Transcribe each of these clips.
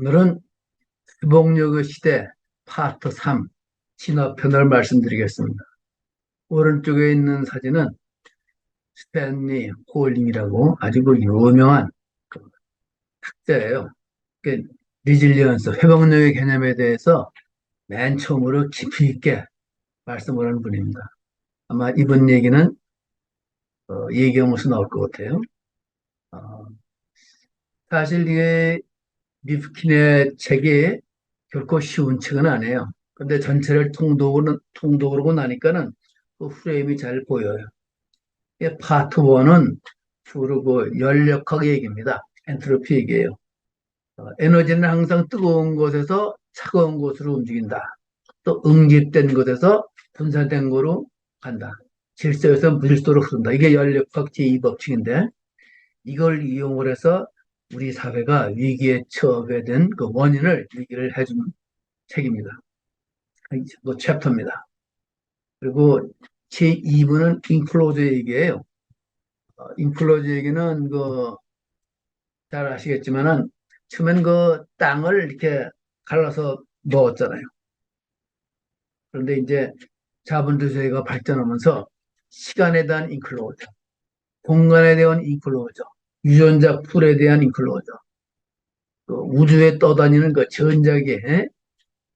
오늘은 회복력의 시대 파트 3 진화편을 말씀드리겠습니다. 오른쪽에 있는 사진은 스탠리 홀링이라고 아주 그 유명한 그 학자예요. 그 리질리언스, 회복력의 개념에 대해서 맨 처음으로 깊이 있게 말씀을 하는 분입니다. 아마 이번 얘기는 어, 얘기하면서 나올 것 같아요. 어, 사실 이게 미프킨의 책이 결코 쉬운 책은 아니에요. 근데 전체를 통독으로, 통독으로 나니까는 그 프레임이 잘 보여요. 이 파트 1은 주로 그 연력학 얘기입니다. 엔트로피 얘기예요. 어, 에너지는 항상 뜨거운 곳에서 차가운 곳으로 움직인다. 또 응집된 곳에서 분산된 곳으로 간다. 질서에서 무질서로 흐른다. 이게 연력학 제2법칙인데 이걸 이용을 해서 우리 사회가 위기에 처하게 된 그 원인을 얘기를 해주는 책입니다. 그 챕터입니다. 그리고 제2부는 인클로즈 얘기예요. 어, 인클로즈 얘기는 그, 잘 아시겠지만은, 처음엔 그 땅을 이렇게 갈라서 넣었잖아요. 그런데 이제 자본주의가 발전하면서 시간에 대한 인클로저, 공간에 대한 인클로저, 유전자 풀에 대한 인클로저, 그 우주에 떠다니는 그 전자계,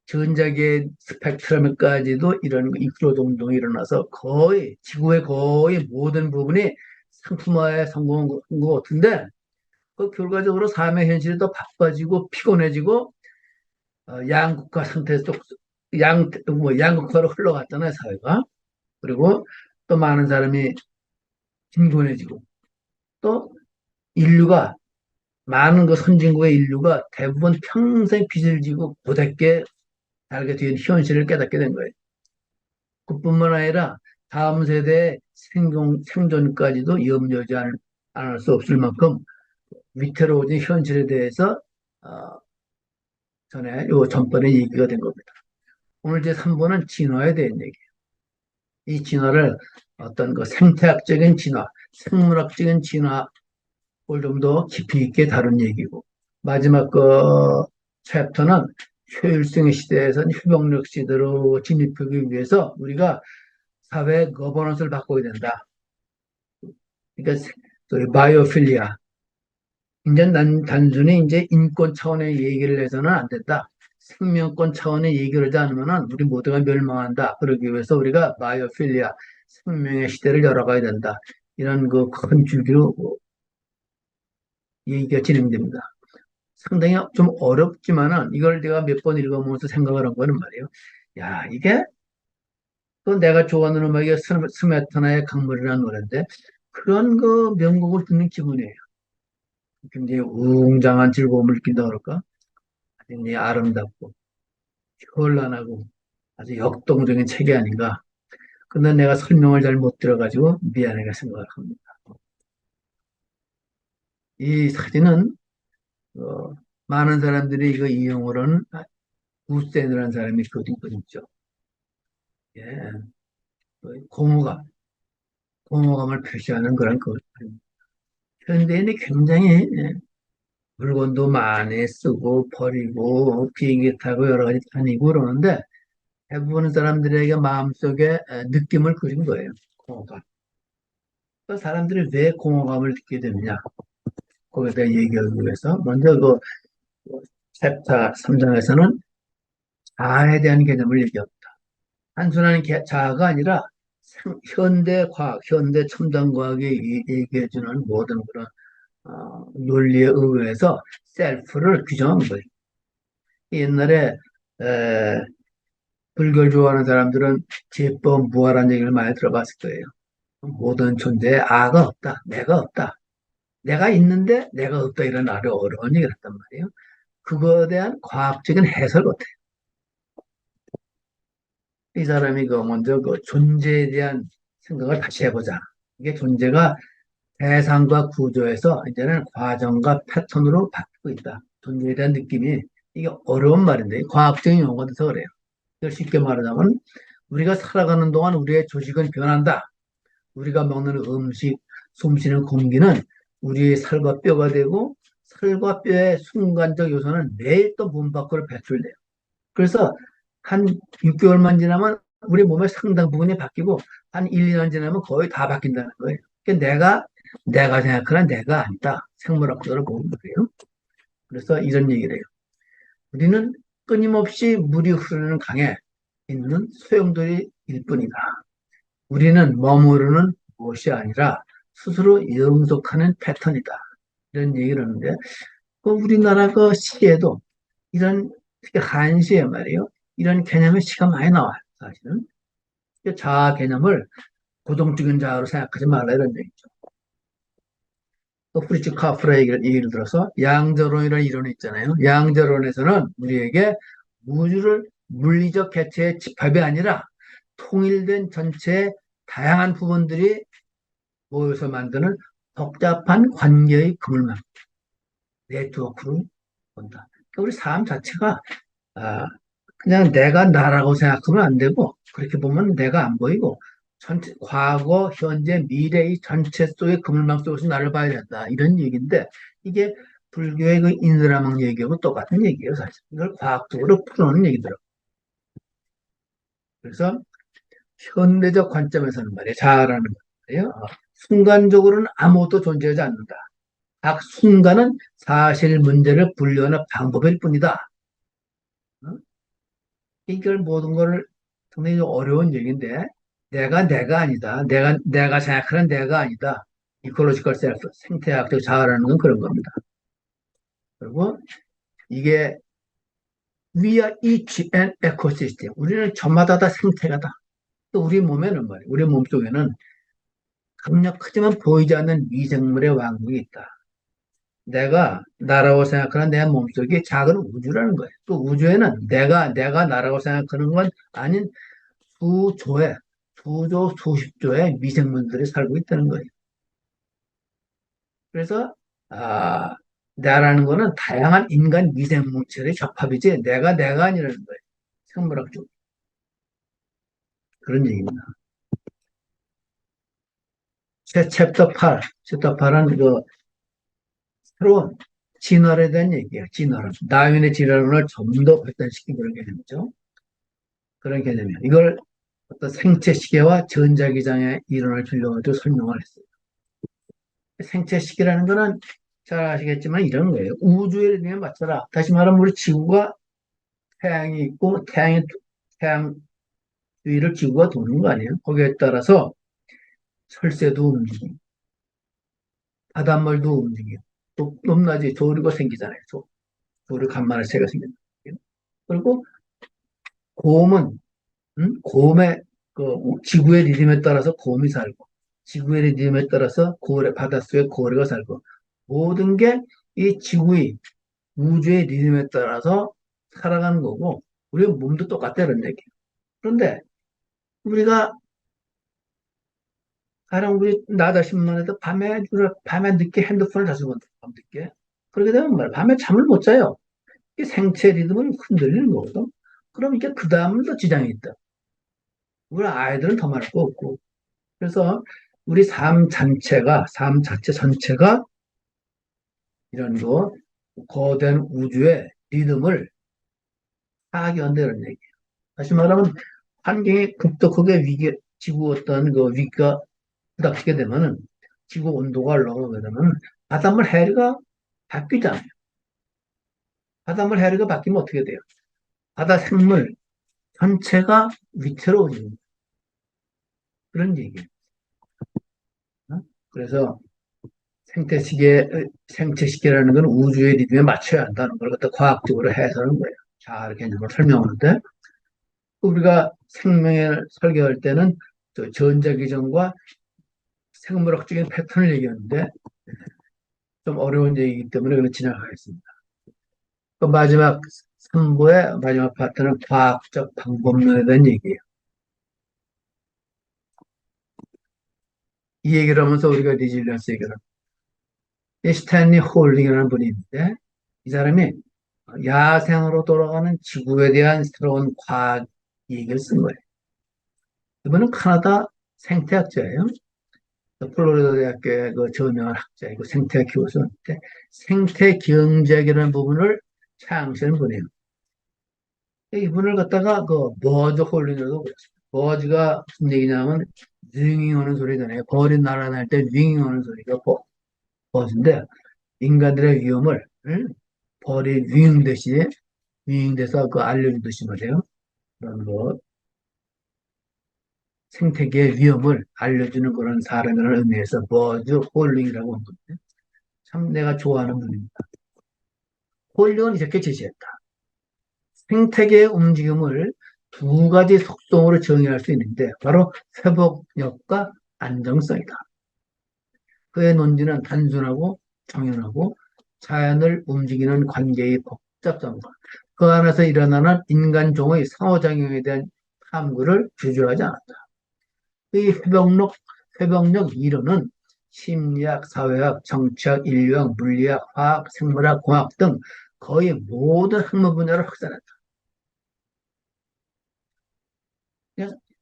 전자계 스펙트럼까지도 이런 인클로저 운동이 일어나서 거의 지구의 거의 모든 부분이 상품화에 성공한 것 같은데 그 결과적으로 삶의 현실이 더 바빠지고 피곤해지고 어, 양극화 상태에서 양, 뭐 양극화로 흘러갔잖아요 사회가. 그리고 또 많은 사람이 빈곤해지고 또 인류가 많은 그 선진국의 인류가 대부분 평생 빚을 지고 고달게 살게 된 현실을 깨닫게 된 거예요. 그뿐만 아니라 다음 세대의 생존, 생존까지도 염려하지 않을, 않을 수 없을 만큼 위태로워진 현실에 대해서 어, 전에 요 전번에 얘기가 된 겁니다. 오늘 제 3번은 진화에 대한 얘기예요. 이 진화를 어떤 그 생태학적인 진화, 생물학적인 진화 를좀더 깊이 있게 다룬 얘기고 마지막 그 챕터는 효율성의 시대에선 휴병력 시대로 진입하기 위해서 우리가 사회 거버넌스를 바꿔야 된다. 그러니까 바이오필리아 이제 난 단순히 이제 인권 차원의 얘기를 해서는 안 된다. 생명권 차원의 얘기를 하지 않으면 우리 모두가 멸망한다. 그러기 위해서 우리가 바이오필리아 생명의 시대를 열어가야 된다. 이런 그 큰 줄기로 얘기가 진행됩니다. 상당히 좀 어렵지만은 이걸 내가 몇 번 읽어보면서 생각을 한 거는 말이에요. 야, 이게 또 내가 좋아하는 음악이 스메타나의 강물이라는 노래인데 그런 그 명곡을 듣는 기분이에요. 굉장히 웅장한 즐거움을 느낀다 그럴까? 굉장히 아름답고 현란하고 아주 역동적인 책이 아닌가. 근데 내가 설명을 잘 못 들어가지고 미안하게 생각을 합니다. 이 사진은 어, 많은 사람들이 이거 이용을 하는 구센이라는 사람이 그린 그림죠. 예, 공허감, 공허감을 표시하는 그런 그 현대인이 굉장히 예, 물건도 많이 쓰고 버리고 비행기 타고 여러 가지 다니고 그러는데 대부분 사람들에게 마음속에 느낌을 그린 거예요. 공허감. 그 사람들이 왜 공허감을 느끼게 되느냐? 거기에 대해 얘기하기 위해서 먼저 그 챕터 3장에서는 자아에 대한 개념을 얘기합니다. 단순한 자아가 아니라 현대 과학, 현대 첨단 과학이 얘기해주는 모든 그런 어, 논리에 의해서 셀프를 규정한 거예요. 옛날에 에, 불교를 좋아하는 사람들은 제법 무아라는 얘기를 많이 들어봤을 거예요. 모든 존재에 아가 없다, 내가 없다. 내가 있는데 내가 없다 이런 아주 어려운 얘기를 했단 말이에요. 그거에 대한 과학적인 해설 못해요. 이 사람이 그 먼저 그 존재에 대한 생각을 다시 해보자. 이게 존재가 대상과 구조에서 이제는 과정과 패턴으로 바뀌고 있다. 존재에 대한 느낌이 이게 어려운 말인데 과학적인 용어가 돼서 그래요. 쉽게 말하자면 우리가 살아가는 동안 우리의 조직은 변한다. 우리가 먹는 음식, 숨쉬는 공기는 우리의 살과 뼈가 되고 살과 뼈의 순간적 요소는 매일 또 몸 밖으로 배출돼요. 그래서 한 6개월만 지나면 우리 몸의 상당 부분이 바뀌고 한 1, 2년 지나면 거의 다 바뀐다는 거예요. 그러니까 내가 내가 생각하는 내가 아니다. 생물학적으로 보는 거예요. 그래서 이런 얘기를 해요. 우리는 끊임없이 물이 흐르는 강에 있는 소용돌이일 뿐이다. 우리는 머무르는 무엇이 아니라 스스로 영속하는 패턴이다. 이런 얘기를 하는데, 그 우리나라 그 시에도 이런, 특히 한시에 말이에요. 이런 개념의 시가 많이 나와요, 사실은. 자아 개념을 고동적인 자아로 생각하지 말라 이런 얘기죠. 또 프리츠 카프라 얘기를, 얘기를 들어서 양자론이라는 이론이 있잖아요. 양자론에서는 우리에게 우주를 물리적 개체의 집합이 아니라 통일된 전체의 다양한 부분들이 모여서 만드는 복잡한 관계의 그물망, 네트워크로 본다. 그러니까 우리 삶 자체가 아, 그냥 내가 나라고 생각하면 안 되고 그렇게 보면 내가 안 보이고 전체, 과거, 현재, 미래의 전체 속의 그물망 속에서 나를 봐야 된다. 이런 얘기인데 이게 불교의 그 인드라망 얘기하고 똑같은 얘기예요, 사실. 이걸 과학적으로 풀어놓은 얘기더라고요. 그래서 현대적 관점에서는 말이에요. 자아라는 어, 순간적으로는 아무것도 존재하지 않는다. 각 순간은 사실 문제를 분류하는 방법일 뿐이다. 어? 이걸 모든 거를 상당히 어려운 얘기인데 내가 내가 아니다. 내가 내가 생각하는 내가 아니다. 이콜로지컬 셀프, 생태학적 자아라는 건 그런 겁니다. 그리고 이게 we are each an ecosystem. 우리는 저마다 다 생태가 다. 또 우리 몸에는 말이에요. 우리 몸 속에는 강력하지만 보이지 않는 미생물의 왕국이 있다. 내가 나라고 생각하는 내 몸속에 작은 우주라는 거예요. 또 우주에는 내가 내가 나라고 생각하는 건 아닌 수조의 수조 수십조의 미생물들이 살고 있다는 거예요. 그래서 아 나라는 거는 다양한 인간 미생물체의 접합이지 내가 내가 아니라는 거예요. 생물학적 그런 얘기입니다. 제 챕터 8, 챕터 8은 그 새로운 진화에 대한 얘기예요. 진화론. 다윈의 진화론을 좀 더 발달시킨 그런 개념이죠. 그런 개념이에요. 이걸 어떤 생체 시계와 전자기장의 이론을 빌려가지고 설명을 했어요. 생체 시계라는 거는 잘 아시겠지만 이런 거예요. 우주의 리듬에 맞춰라. 다시 말하면 우리 지구가 태양이 있고 태양이 태양 위를 지구가 도는 거 아니에요? 거기에 따라서 철새도 움직이고 바닷물도 움직이고 또 높낮이 조류가 생기잖아요. 조, 조류 간만에 새가 생긴다. 그리고 곰은 음? 곰의 그 지구의 리듬에 따라서 곰이 살고 지구의 리듬에 따라서 고래 바닷속에 고래가 살고 모든 게 이 지구의 우주의 리듬에 따라서 살아가는 거고 우리 몸도 똑같다는 얘기예요. 그런데 우리가 가령 우리 나 자신만 해도 밤에 밤에 늦게 핸드폰을 자주 본다. 밤 늦게. 그렇게 되면 말 밤에 잠을 못 자요. 이 생체 리듬을 흔들리는 거거든. 그럼 이게 그 다음은 더 지장이 있다. 우리 아이들은 더 말할 거 없고. 그래서 우리 삶 전체가 삶 자체 전체가 이런 거 거대한 우주의 리듬을 파악한다는 얘기예요. 다시 말하면 환경이 급격하게 위기, 지구 어떤 그 위기가 부닥치게 되면은 지구 온도가 올라가게 되면 바닷물 해류가 바뀌잖아요. 바닷물 해류가 바뀌면 어떻게 돼요? 바다 생물 전체가 위태로워집니다. 그런 얘기예요. 어? 그래서 생태시계, 생체시계라는 건 우주의 리듬에 맞춰야 한다는 걸 갖다 과학적으로 해서는 거예요. 잘 개념을 설명하는데, 우리가 생명을 설계할 때는 전자기전과 생물학적인 패턴을 얘기하는데, 좀 어려운 얘기이기 때문에 그냥 지나가겠습니다. 그 마지막 3부의 마지막 파트는 과학적 방법론에 대한 얘기예요. 이 얘기를 하면서 우리가 리질런스 얘기를 합니다. 스탠리 홀링이라는 분이 있는데 이 사람이 야생으로 돌아가는 지구에 대한 새로운 과학 얘기를 쓴 거예요. 이분은 카나다 생태학자예요. 플로리다 대학교의 그 저명한 학자이고 생태 교수인데 생태 경제학이라는 부분을 창시한 분이에요. 이분을 갖다가 그 버즈 홀링이라고 그랬어요. 버즈가 무슨 얘기냐면 윙잉 하는 소리잖아요. 벌이 날아날 때 윙잉 하는 소리가 버, 버즈인데 인간들의 위험을 응? 벌이 윙잉듯이 윙잉돼서 그 알려주듯이 말이에요. 그런 거 생태계의 위험을 알려주는 그런 사람이라는 의미에서 버즈 홀링이라고 한 건데 참 내가 좋아하는 분입니다. 홀링은 이렇게 제시했다. 생태계의 움직임을 두 가지 속성으로 정의할 수 있는데 바로 회복력과 안정성이다. 그의 논지는 단순하고 정연하고 자연을 움직이는 관계의 복잡성과 그 안에서 일어나는 인간종의 상호작용에 대한 탐구를 주저하지 않았다. 이 회복력, 회복력 이론은 심리학, 사회학, 정치학, 인류학, 물리학, 화학, 생물학, 공학 등 거의 모든 학문 분야를 확산했다.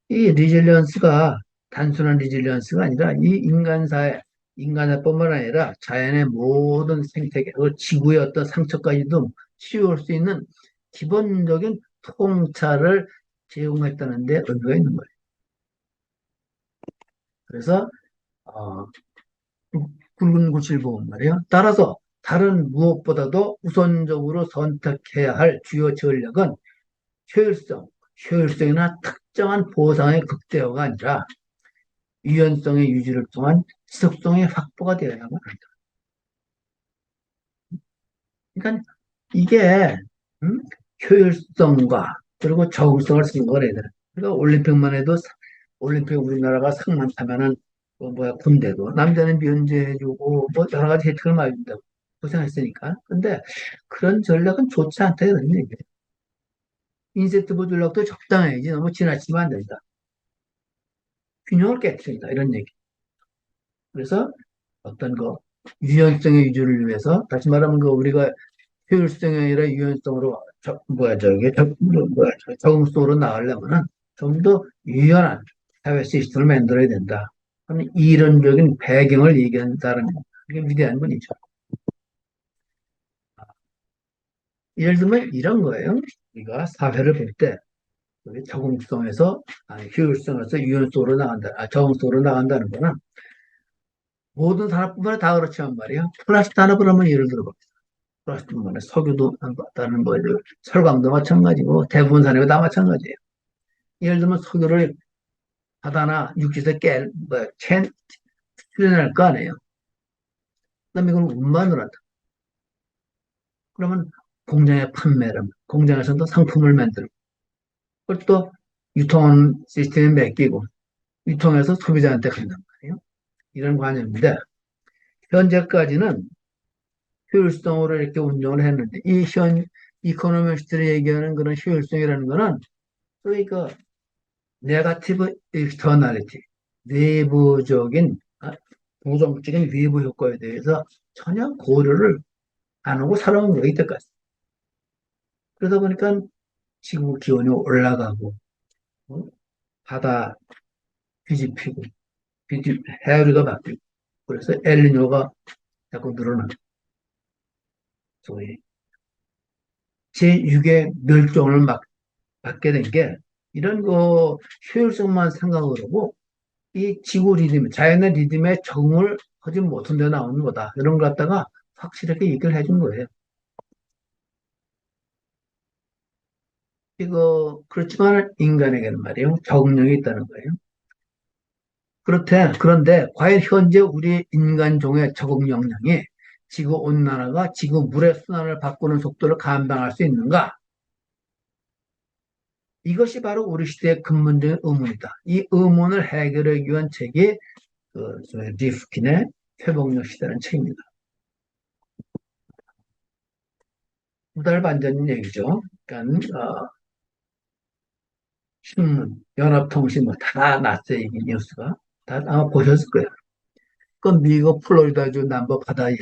이 리질리언스가 단순한 리질리언스가 아니라 이 인간사회, 인간뿐만 아니라 자연의 모든 생태계, 그 지구의 어떤 상처까지도 치유할 수 있는 기본적인 통찰을 제공했다는 데 의미가 있는 거예요. 그래서 어, 굵은 구실 보면 말이에요. 따라서 다른 무엇보다도 우선적으로 선택해야 할 주요 전략은 효율성, 효율성이나 특정한 보상의 극대화가 아니라 유연성의 유지를 통한 지속성의 확보가 되어야만 한다. 그러니까 이게 음? 효율성과 그리고 적응성을 쓴 거래. 그러니까 올림픽만 해도 올림픽 우리나라가 상만 타면은 뭐 뭐야 군대도 남자는 면제해주고 뭐 여러 가지 혜택을 많이 준다고 고생했으니까. 근데 그런 전략은 좋지 않다 이런 얘기예요. 인센티브 전략도 적당해야지 너무 지나치면 안 된다. 균형을 깨뜨린다 이런 얘기. 그래서 어떤 거 유연성의 유지를 위해서 다시 말하면 그 우리가 효율성이 아니라 유연성으로 저, 뭐야 저게 저, 뭐야 적응성으로 나가려면은 좀 더 유연한 사회 시스템을 만들어야 된다. 그럼 이론적인 배경을 얘기한다는 게 위대한 분이죠. 예를 들면 이런 거예요. 우리가 사회를 볼 때 적응성에서 아니, 효율성에서 유연성으로 나간다, 아, 적응성으로 나간다는 거는 모든 산업뿐만 다 그렇지만 말이야. 플라스틱 산업을 한번 예를 들어봅시다. 플라스틱뿐만 아니라 석유도 다른 뭐 철강도 마찬가지고 대부분 산업이 다 마찬가지예요. 예를 들면 석유를 바다나 육지에서 깨, 뭐, 캔, 출연할 거 아니에요. 그 다음에 이걸 운반을 한다. 그러면 공장에 판매를, 공장에서도 상품을 만들고, 그걸 또 유통 시스템에 맡기고, 유통해서 소비자한테 간단 말이에요. 이런 관념인데, 현재까지는 효율성으로 이렇게 운영을 했는데, 이 현, 이코노미스트들이 얘기하는 그런 효율성이라는 거는, 소위 그, 네가티브 익스터널리티, 내부적인, 아, 부정적인 외부 효과에 대해서 전혀 고려를 안 하고 살아온 거기 때까지. 그러다 보니까 지구 기온이 올라가고, 어? 바다 뒤집히고, 뒤집, 해류가 바뀌고, 그래서 엘니뇨가 자꾸 늘어나고, 소위 제6의 멸종을 막 받게 된 게 이런 거 효율성만 생각을 하고 이 지구 리듬, 자연의 리듬에 적응을 하지 못한 데 나오는 거다. 이런 걸 갖다가 확실하게 얘기를 해준 거예요. 이거 그렇지만 인간에게는 말이에요. 적응력이 있다는 거예요. 그렇대. 그런데 과연 현재 우리 인간종의 적응 역량이 지구 온난화가 지구 물의 순환을 바꾸는 속도를 감당할 수 있는가? 이것이 바로 우리 시대의 근본적인 의문이다. 이 의문을 해결하기 위한 책이 그 리프킨의 회복력 시대라는 책입니다. 두달 반 전 얘기죠. 그러니까 어, 신문, 연합통신 뭐다 났어요. 이 뉴스가. 다 아마 보셨을 거예요. 그 미국 플로리다주 남부 바다에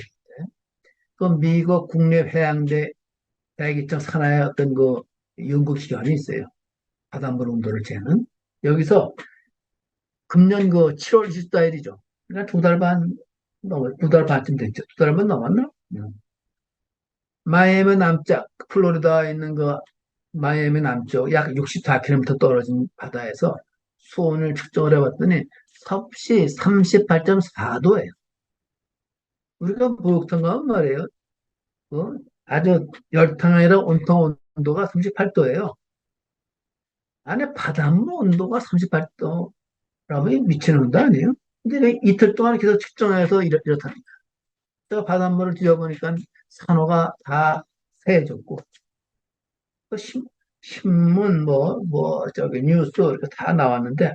그 미국 국립 해양대 대기청 산하의 어떤 그 연구 기관이 있어요. 바닷물 온도를 재는. 여기서 금년 그 7월 24일이죠. 그러니까 두 달 반, 두 달 반쯤 됐죠. 두 달 반 넘었나? 음. 마이애미 남쪽, 플로리다에 있는 그 마이애미 남쪽 약 64km 떨어진 바다에서 수온을 측정을 해봤더니 섭씨 38.4도예요. 우리가 목욕탕 가면 말이에요. 어? 아주 열탕 아니라 온통 온도가 38도예요. 안에 바닷물 온도가 38도라면 미치는 온도 아니에요? 근데 이틀 동안 계속 측정해서 이렇, 이렇답니다. 제가 바닷물을 뒤져보니까 산호가 다 새해졌고, 그 신, 신문, 뭐, 뭐, 저기 뉴스 이렇게 다 나왔는데,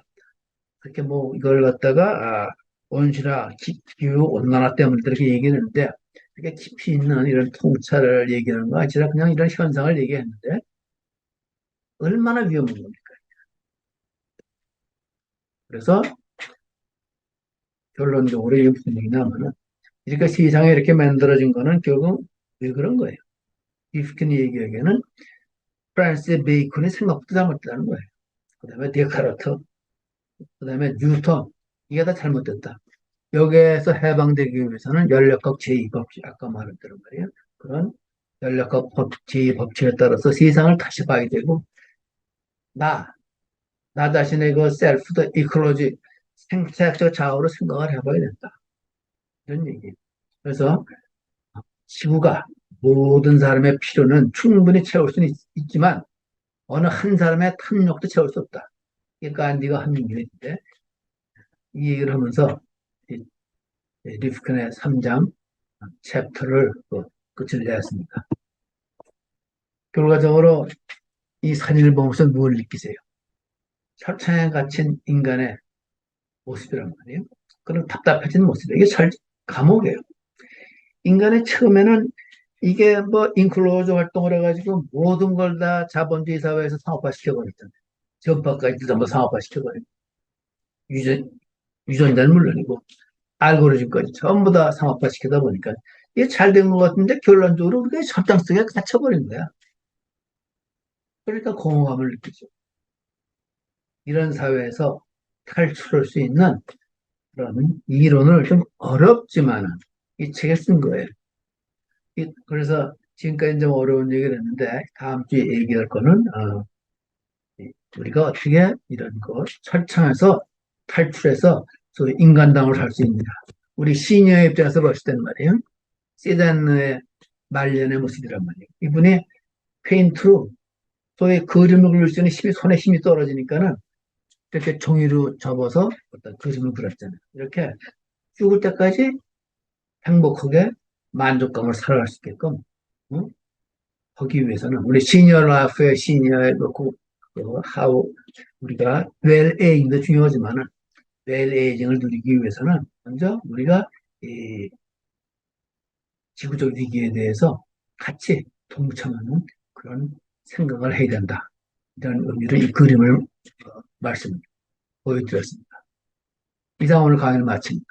그렇게 뭐 이걸 갖다가, 아, 온실화, 기- 기후 온난화 때문에 이렇게 얘기했는데, 그게 깊이 있는 이런 통찰을 얘기하는 거 아니라 그냥 이런 현상을 얘기했는데, 얼마나 위험한 겁니까? 그래서 결론적으로 이게 무슨 얘기냐면은, 이렇게 세상에 이렇게 만들어진 거는 결국 왜 그런 거예요? 리프킨이 얘기하기에는 프란시스 베이컨이 생각보다 잘못됐다는 거예요. 그 다음에 데카르트, 그 다음에 뉴턴, 이게 다 잘못됐다. 여기에서 해방되기 위해서는 연력학 제2법칙, 아까 말했던 말이에요. 그런 연력학 법, 제2법칙에 따라서 세상을 다시 봐야 되고, 나, 나 자신의 그 셀프, 더 이클로지, 생태학적 자아로 생각을 해봐야 된다. 이런 얘기예요. 그래서 지구가 모든 사람의 필요는 충분히 채울 수는 있, 지만 어느 한 사람의 탐욕도 채울 수 없다. 이게 간디가 한 얘기인데 이 얘기를 하면서 리프킨의 3장 챕터를 그 끝을 내었습니다. 결과적으로 이 사진을 보면서 무엇을 느끼세요? 철창에 갇힌 인간의 모습이란 말이에요. 그런 답답해진 모습이에요. 이게 절 감옥이에요. 인간의 처음에는 이게 뭐 인클로저 활동을 해가지고 모든 걸 다 자본주의 사회에서 상업화 시켜버렸잖아요. 전파까지 전부 상업화 시켜버리고 유전, 유전자는 물론이고 알고리즘까지 전부 다 상업화 시키다 보니까 이게 잘 된 것 같은데 결론적으로 우리가 협장성에 갇혀버린 거야. 그러니까 공허감을 느끼죠. 이런 사회에서 탈출할 수 있는 그런 이론을 좀 어렵지만은 이 책에 쓴 거예요. 이- 그래서 지금까지 좀 어려운 얘기를 했는데 다음 주에 얘기할 거는 어, 이- 우리가 어떻게 이런 거 철창에서 탈출해서 인간다움을 살 수 있느냐. 우리 시니어 입장에서 봤을 때는 말이에요. 시단의 말년의 모습이란 말이에요. 이분이 페인트로 소위 그림을 그릴 수 있는 힘이 손에 힘이 떨어지니까는 이렇게 종이로 접어서 어떤 그림을 그렸잖아요. 이렇게 죽을 때까지 행복하게 만족감을 살아갈 수 있게끔 응? 하기 위해서는 우리 시니어 라이프의 시니어의 그, 그, 그 하우 우리가 웰 에이징도 중요하지만은 웰 에이징을 누리기 위해서는 먼저 우리가 이 지구적 위기에 대해서 같이 동참하는 그런 생각을 해야 된다. 이런 의미로 이 그림을 어, 말씀 보여드렸습니다. 이상 오늘 강의를 마칩니다.